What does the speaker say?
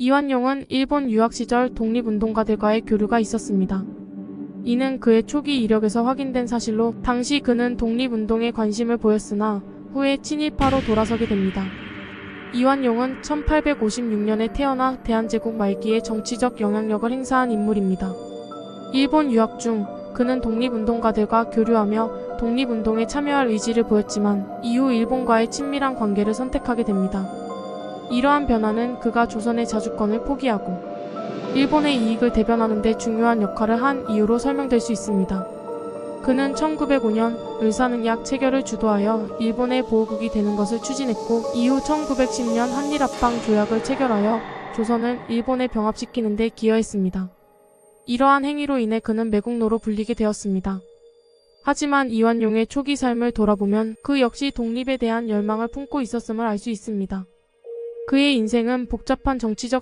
이완용은 일본 유학 시절 독립운동가들과의 교류가 있었습니다. 이는 그의 초기 이력에서 확인된 사실로 당시 그는 독립운동에 관심을 보였으나 후에 친일파로 돌아서게 됩니다. 이완용은 1856년에 태어나 대한제국 말기에 정치적 영향력을 행사한 인물입니다. 일본 유학 중 그는 독립운동가들과 교류하며 독립운동에 참여할 의지를 보였지만 이후 일본과의 친밀한 관계를 선택하게 됩니다. 이러한 변화는 그가 조선의 자주권을 포기하고 일본의 이익을 대변하는 데 중요한 역할을 한 이유로 설명될 수 있습니다. 그는 1905년 을사능약 체결을 주도하여 일본의 보호국이 되는 것을 추진했고 이후 1910년 한일합방 조약을 체결하여 조선을 일본에 병합시키는 데 기여했습니다. 이러한 행위로 인해 그는 매국노로 불리게 되었습니다. 하지만 이완용의 초기 삶을 돌아보면 그 역시 독립에 대한 열망을 품고 있었음을 알 수 있습니다. 그의 인생은 복잡한 정치적